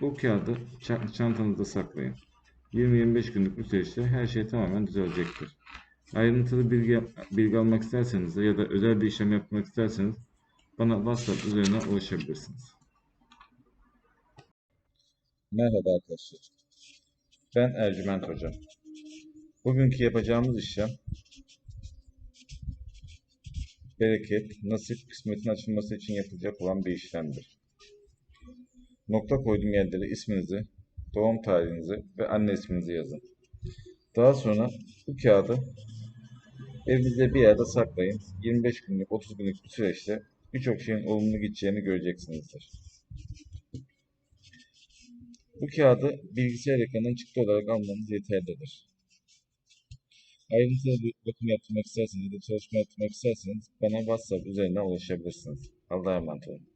bu kağıdı ça- çantanızda saklayın. 20-25 günlük bir süreçte her şey tamamen düzelecektir. Ayrıntılı bilgi, bilgi almak isterseniz ya da özel bir işlem yapmak isterseniz bana WhatsApp üzerinden ulaşabilirsiniz. Merhaba arkadaşlar. Ben Ercüment Hoca. Bugünkü yapacağımız işlem bereket, nasip, kısmetin açılması için yapılacak olan bir işlemdir. Nokta koyduğum yerlere isminizi, doğum tarihinizi ve anne isminizi yazın. Daha sonra bu kağıdı evinizde bir yerde saklayın. 25 günlük, 30 günlük bir süreçte birçok şeyin olumlu gideceğini göreceksinizdir. Bu kağıdı bilgisayar ekranından çıktı olarak almanız yeterlidir. Ayrıntılı bir bakım yaptırmak isterseniz ya da çalışma yaptırmak isterseniz bana WhatsApp üzerinden ulaşabilirsiniz. Allah'a emanet olun.